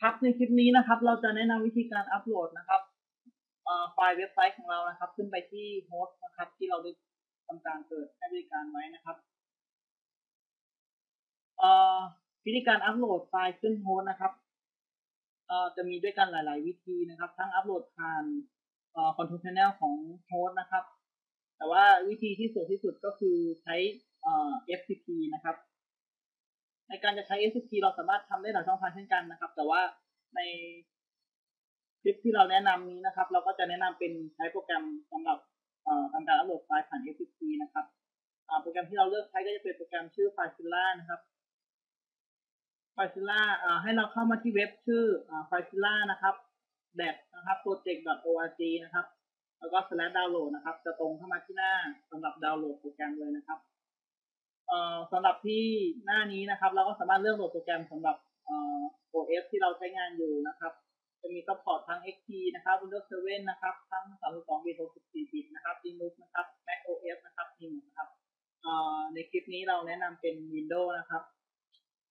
ครับในคลิปนี้นะครับ เราจะแนะนำวิธีการอัปโหลดนะครับไฟล์เว็บไซต์ของเรานะครับ ขึ้นไปที่โฮสต์นะครับ ที่เราได้ทำการเปิดให้บริการไว้นะครับวิธีการอัปโหลดไฟล์ขึ้นโฮสต์นะครับจะมีด้วยกันหลาย ๆ วิธีนะครับ ทั้งอัปโหลดผ่านคอนโทรลแนเนลของโฮสต์นะครับ แต่ว่าวิธีที่สะดวกที่สุดก็คือใช้ FTP นะครับ ในการจะใช้ FTP เราสามารถทำได้หลายช่องทางเช่นกันนะครับ แต่ว่าในคลิปที่เราแนะนำนี้นะครับ เราก็จะแนะนำเป็นใช้โปรแกรมสำหรับเอ่อทำการอัปโหลดไฟล์ผ่าน FTP นะครับโปรแกรมที่เราเลือกใช้ก็จะเป็นโปรแกรมชื่อ FileZilla นะครับ FileZilla อ่าให้เราเข้ามาที่เว็บชื่ออ่า FileZilla นะครับแบบนะครับ project.org นะครับ แล้วก็ slash download นะครับ จะตรงเข้ามาที่หน้าสำหรับดาวน์โหลดโปรแกรมเลยนะครับ สำหรับที่หน้านี้นะครับ เราก็สามารถเลือกโหลดโปรแกรมสำหรับเอ่อ OS ที่เราใช้งานอยู่นะครับ จะมี support ทั้ง XP นะครับ Windows 7 นะครับ ทั้ง 32 bit 64 bit นะครับ Linux นะครับ Mac OS นะครับมีหมดนะครับเอ่อในคลิปนี้เราแนะนำเป็น Windows นะครับ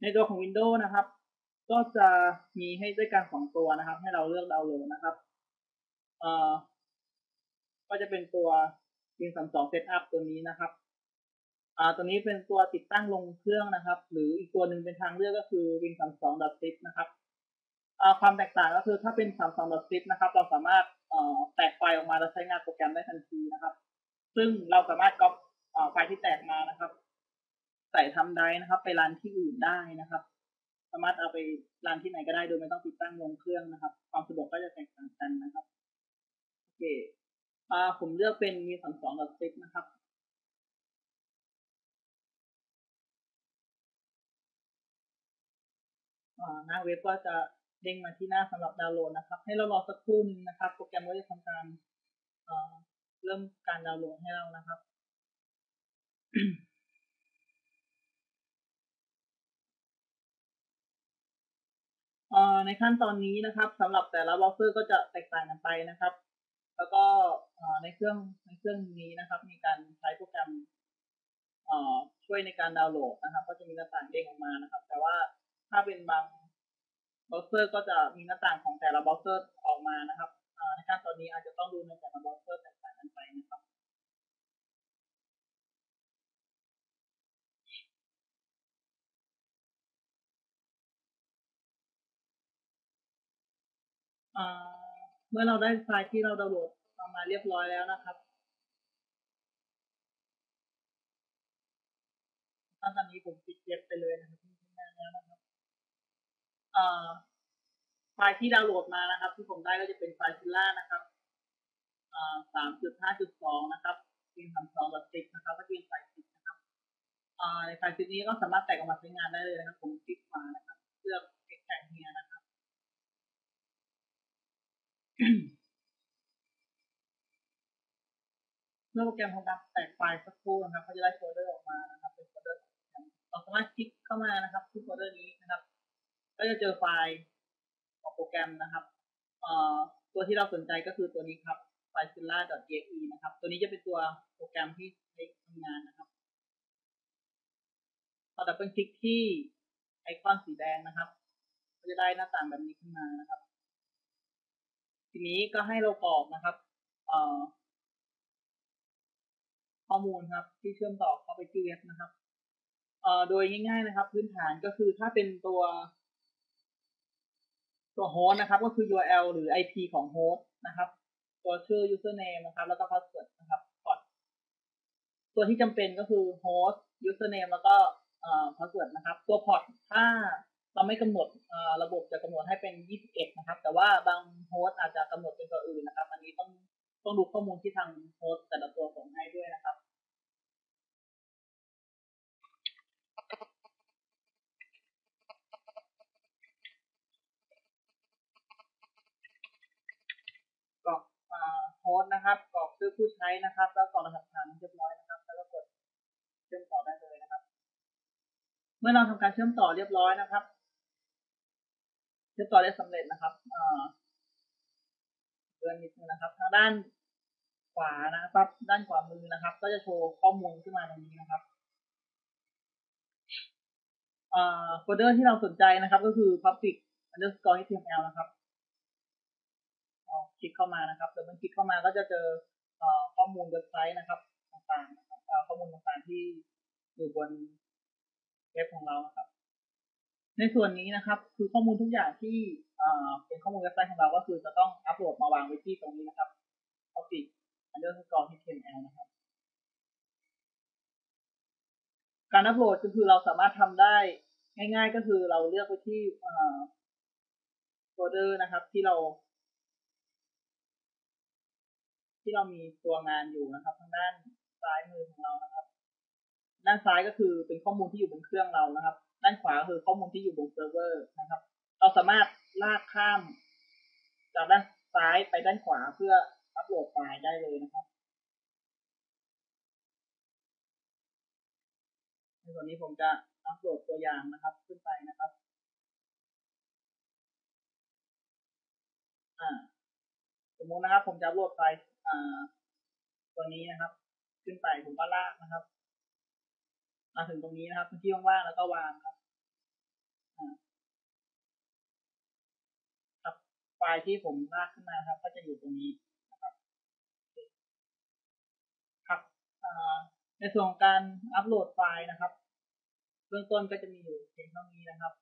ในตัวของ Windows นะครับ ก็จะมีให้ด้วยกันสองตัวนะครับ ให้เราเลือกดาวน์โหลดนะครับเอ่อก็จะเป็นตัว Win32 Setup ตัวนี้นะครับ อ่าตัวนี้เป็นตัวติดตั้งลงเครื่องนะครับ หรืออีกตัวหนึ่งเป็นทางเลือกก็คือ Win32.zip นะครับอ่าความแตกต่างก็คือถ้าเป็น 32.zip นะครับ เราสามารถอ่อแตกไฟล์ออกมาแล้วใช้งานโปรแกรมได้ทันทีนะครับ ซึ่งเราสามารถก๊อปอ่าไฟล์ที่แตกมานะครับ ใส่ทำไดรฟ์นะครับ ไปรันที่อื่นได้นะครับ สามารถเอาไปรันที่ไหนก็ได้โดยไม่ต้องติดตั้งลงเครื่องนะครับ ความสะดวกก็จะแตกต่างกันนะครับโอเคอ่าผมเลือกเป็น Win32.zip นะครับ หน้าเว็บก็จะเด้งมาที่หน้าสำหรับดาวน์โหลดนะครับ ให้เรารอสักครู่หนึงนะครับ โปรแกรมก็จะทำการเริ่มการดาวน์โหลดให้เรานะครับอ่อในขั้นตอนนี้นะครับสำหรับแต่ละเบราว์เซอร์ก็จะแตกต่างกันไปนะครับ แล้วก็อ่อในเครื่องในเครื่องนี้นะครับ มีการใช้โปรแกรมอ่อช่วยในการดาวน์โหลดนะครับ ก็จะมีหน้าต่างเด้งออกมานะครับ แต่ว่า ถ้าเป็นบางเบราว์เซอร์ก็จะมีหน้าต่างของแต่ละเบราว์เซอร์ออกมานะครับในขั้นตอนนี้อาจจะต้องดูในแต่ละเบราว์เซอร์แตกต่างกันไปนะครับเมื่อเราได้ไฟล์ที่เราดาวน์โหลดออกมาเรียบร้อยแล้วนะครับขั้นตอนนี้ผมปิดเว็บไปเลยนะครับที่ทำงานแล้วนะครับ ไฟล์ที่ดาวน์โหลดมานะครับ ที่ผมได้ก็จะเป็นไฟล์ซิลล่านะครับอ่าสามจุดห้าจุดสองนะครับเป็นทำสองดอทซิกนะครับก็เป็นไฟล์ซิกนะครับในไฟล์ซิกนี้ก็สามารถแตกออกมาใช้งานได้เลยนะครับ ผมคลิกขวานะครับเลือก extract here นะครับเมื่อโปรแกรมทำการแตกไฟล์สักครู่นะครับเขาจะได้โฟลเดอร์ออกมานะครับเป็นโฟลเดอร์เราสามารถคลิกเข้ามานะครับที่โฟลเดอร์นี้ ก็จะเจอไฟล์ของโปรแกรมนะครับเออตัวที่เราสนใจก็คือตัวนี้ครับ filezilla.exe นะครับ ตัวนี้จะเป็นตัวโปรแกรมที่ใช้ทำงานนะครับพอดับเบิลคลิกที่ไอคอนสีแดงนะครับก็จะได้หน้าต่างแบบนี้ขึ้นมานะครับ ทีนี้ก็ให้เรากรอกนะครับเอ่อข้อมูลครับที่เชื่อมต่อเข้าไปที่เว็บนะครับเอ่อโดยง่าย ๆนะครับ พื้นฐานก็คือถ้าเป็นตัว ตัวโฮสต์นะครับ ก็คือ URL หรือ IP ของโฮสต์นะครับ ตัวชื่อ username นะครับ แล้วก็ password นะครับก่อนตัวที่จำเป็นก็คือโฮสต์ username แล้วก็ password นะครับ ตัวพอร์ตถ้าเราไม่กำหนดระบบจะกำหนดให้เป็น 21 นะครับ แต่ว่าบางโฮสต์อาจจะกำหนดเป็นตัวอื่นนะครับ อันนี้ต้องต้องดูข้อมูลที่ทางโฮสต์แต่ละตัวส่งให้ด้วยนะครับ กรอกอ่าโฮสต์นะครับกรอก ชื่อผู้ใช้นะครับ แล้วกรอกรหัสผ่านเรียบร้อยนะครับ แล้วก็กดเชื่อมต่อได้เลยนะครับ เมื่อเราทำการเชื่อมต่อเรียบร้อยนะครับ เชื่อมต่อได้สำเร็จนะครับอ่าเดินนิดนึงนะครับ ทางด้านขวานะครับ ด้านขวามือนะครับ ก็จะโชว์ข้อมูลขึ้นมาตรงนี้นะครับอ่าโฟลเดอร์ที่เราสนใจนะครับ ก็คือ public underscore html นะครับเอาคลิกเข้ามานะครับเดี๋ยวมันคลิกเข้ามาก็จะเจอ ข้อมูลเว็บไซต์นะครับต่างๆนะครับข้อมูลต่างๆที่อยู่บนเว็บของเรานะครับ ในส่วนนี้นะครับ คือข้อมูลทุกอย่างที่เป็นข้อมูลเว็บไซต์ของเราก็คือจะต้องอัปโหลดมาวางไว้ที่ตรงนี้นะครับ topic underscore html นะครับ การอัปโหลดก็คือเราสามารถทำได้ง่าย ๆ ก็คือเราเลือกไปที่โฟลเดอร์นะครับ ที่เรา ที่เรามีตัวงานอยู่นะครับ ทางด้านซ้ายมือของเรานะครับ ด้านซ้ายก็คือเป็นข้อมูลที่อยู่บนเครื่องเรานะครับ ด้านขวาก็คือข้อมูลที่อยู่บนเซิร์ฟเวอร์นะครับ เราสามารถลากข้าม จากด้านซ้ายไปด้านขวาเพื่ออัปโหลดไฟล์ได้เลยนะครับในส่วนนี้ผมจะอัปโหลดตัวอย่างนะครับ ขึ้นไปนะครับ อ่า มมุตินะครับ ผมจะโหลดไฟล์อ่าตัวนี้นะครับ ขึ้นไปผมก็ลากนะครับ มาถึงตรงนี้นะครับพื้นที่ว่างๆแล้วก็วางครับอ่าครับ ไฟล์ที่ผมลากขึ้นมาครับ ก็จะอยู่ตรงนี้นะครับ ครับอ่าในส่วนของการอัปโหลดไฟล์นะครับเบื้องต้นก็จะมีอยู่เพียงเท่านี้นะครับ